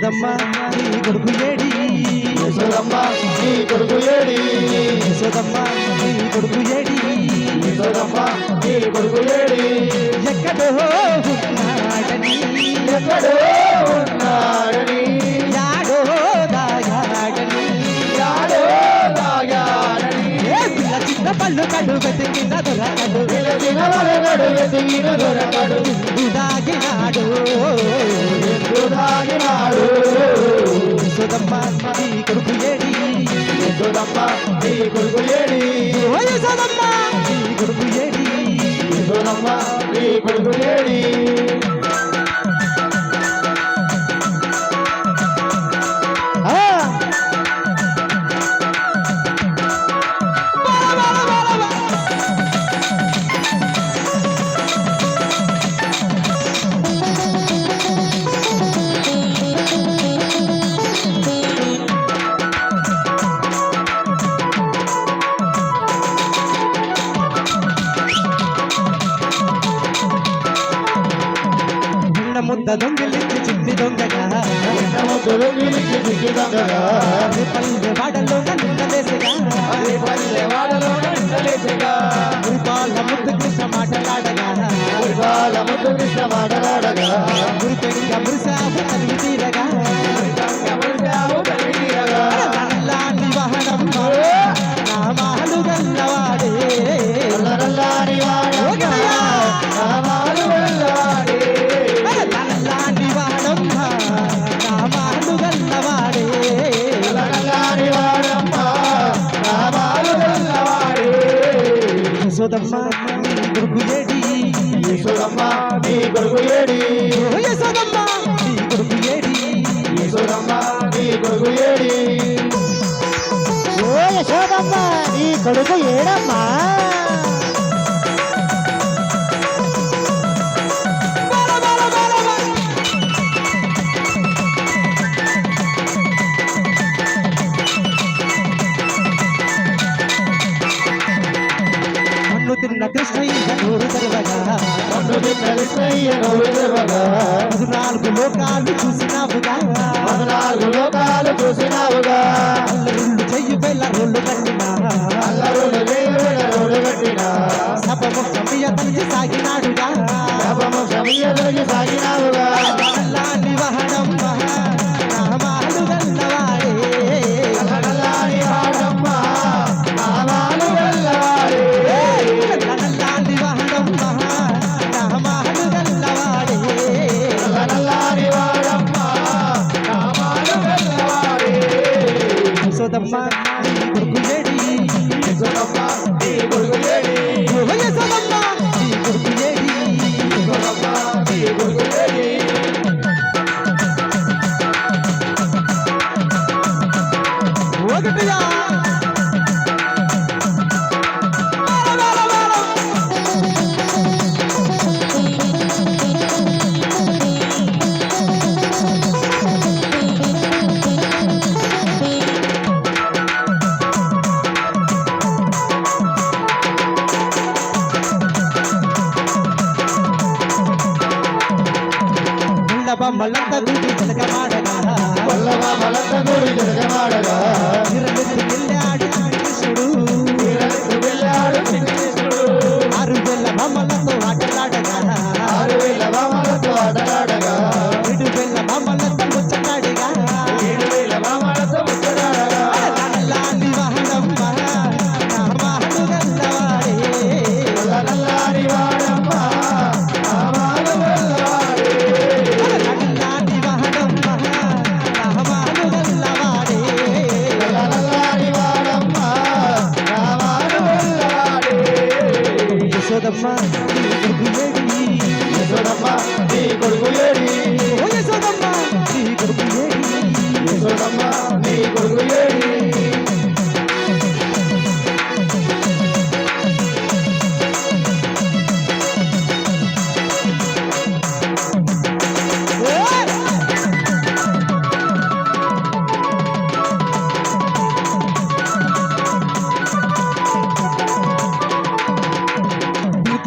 యశోదమ్మ నీ కొడుకు ఏడి? యశోదమ్మ నీ కొడుకు ఏడి? యశోదమ్మ నీ కొడుకు ఏడి? యశోదమ్మ నీ కొడుకు ఏడి? ఎక్కడో ఉన్నాడని. ఎక్కడో ఉన్నాడని. యాడో దాగాడని. యాడో దాగాడని. ఏ పిల్ల చిన్న పళ్ళు కడు వెతికిన దొరకడు. వెలసిన దాగినాడు యశోదమ్మ నీ కొడుకు ఏడి? యశోదమ్మ నీ కొడుకు ఏడి? ఓ యశోదమ్మ నీ కొడుకు ఏడి? యశోదమ్మ నీ కొడుకు ఏడి? పెద్ద ముద్ద దొంగిలించి చిన్ని దొంగగా. పల్లె వాడలో పల్లె వాడలో గురిపాల ముద్దు కృష్ణ మాటలాడగా. ముద్దు కృష్ణ మాటలాడగా యశోదమ్మ నీ నీ నీ నీ ఓ యశోదమ్మ నీ కొడుకు ఏడమ్మా? పద్నాలుగు లోకాలు చూసినావుగా పద్నాలుగు లోకాలు చూసినావుగా అల్లరుళ్ళు చెయ్యి బెల్ల రోళ్ళు కట్టినా. అల్లరులు దేవుడ రోడ్డు కట్టినా. సపము సమయ తల్లి సాగినాడుగా. పాపము సమీయదొరికి సాగినావుగా. బొమ్మలంత గుడి చిలకమాడగా వల్లభ మలత గుడి జరగమాడగా, చిరమెత్తు వెళ్ళాడు కృష్ణుడు వీరలకు వెళ్ళాడు శ్రీకృష్ణుడు. ఆరు వేల బొమ్మలతో ఆటలాడగా. ఆరు వేల వామలతో ఆటలాడగా, యశోదమ్మ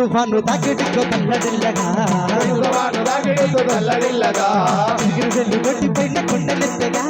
తుఫాను తాకిడికో తల్లడిల్లగా. పెనుగవాను దాకిడితో తల్లడిల్లగా. చిగురు వెళ్ళు కొట్టి పైన కొండలెత్తగా.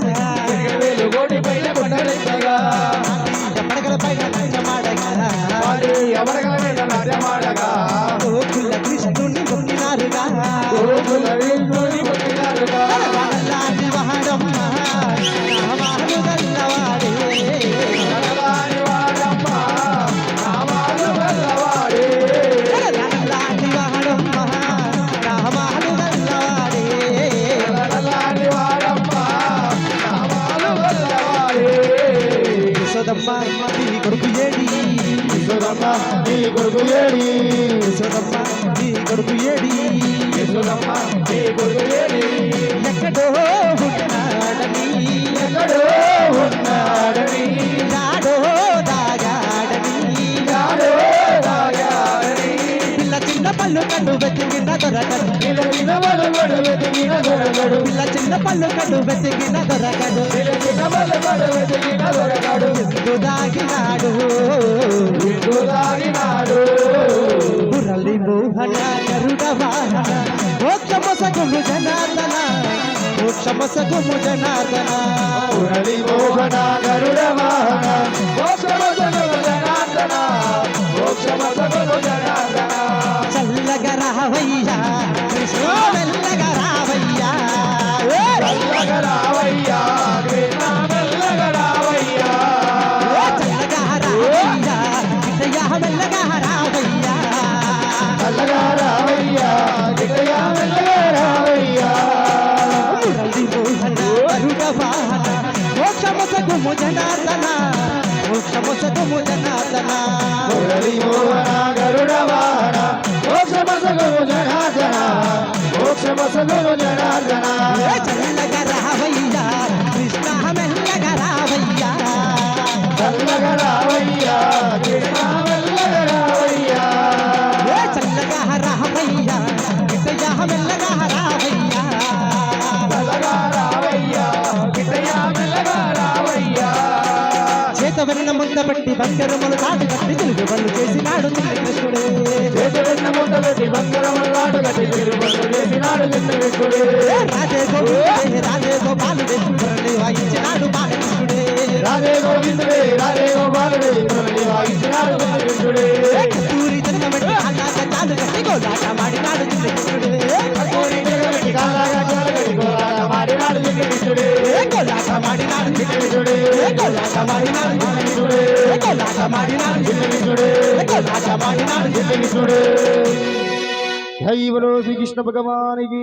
యశోదమ్మ నీ కొడుకు ఏడి? యశోదమ్మ నీ కొడుకు ఏడి? యశోదమ్మ నీ కొడుకు ఏడి? యశోదమ్మ నీ కొడుకు ఏడి? ఎక్కడో ఉన్నాడని ఎక్కడో ఉన్నాడని నాడో దాగాడని నాడో తాగాడని పిల్ల చిన్న పళ్ళు కట్టు వెతికిన దొరకడు. నిలచిన బలబడు వెతికిన దొరకడు. పిల్ల చిన్న పళ్ళు కట్టు వెతికిన దొరకడు. బలబడు వెతికిన దొరకడు ఎందు దాగినాడు ఇందు తాగినాడు మురళి మోహన గరుడ వాహన మోక్ష జనార్దన మోక్ష జనార్దన మురళి మోహన మోక్ష మొసగుము జనార్దన మురళి మోహన గరుడ వాహన మోక్షమసగను జనార్దన మోక్షమసగను జనార్దన ఏ చల్లగా రావయ్యా కృష్ణ మెల్లగా రావయ్యా చల్లగ రావయ్యా కృష్ణ మెల్లగ రావయ్యా ఏ చల్లగా రావయ్యా ఇటయా మెల్లగా పెట్టి బంగారములు కాటు కట్టి తెలుగు వాళ్ళు చేసినాడు తిన్న కృష్ణుడే ముద్ద పెట్టి బంగారములు నాటు కట్టి తిరుపతి చేసినాడు చిన్న విష్ణుడే ఏ రాధే గోవిందే రాధే గోపాలుడే మురళి వాయించినాడు బాలకృష్ణుడే రాధే గోవిందుడే గోపాలుడే మురళి వాయించినాడు చిన్న ఏ కస్తూరి చాలు కట్టి గోలాట ఏ గోలాట మాడినాడు చిన్న విష్ణుడే ఏ గోలాట మాడినాడు చిన్న విష్ణుడే జై. బలో శ్రీకృష్ణ భగవానికి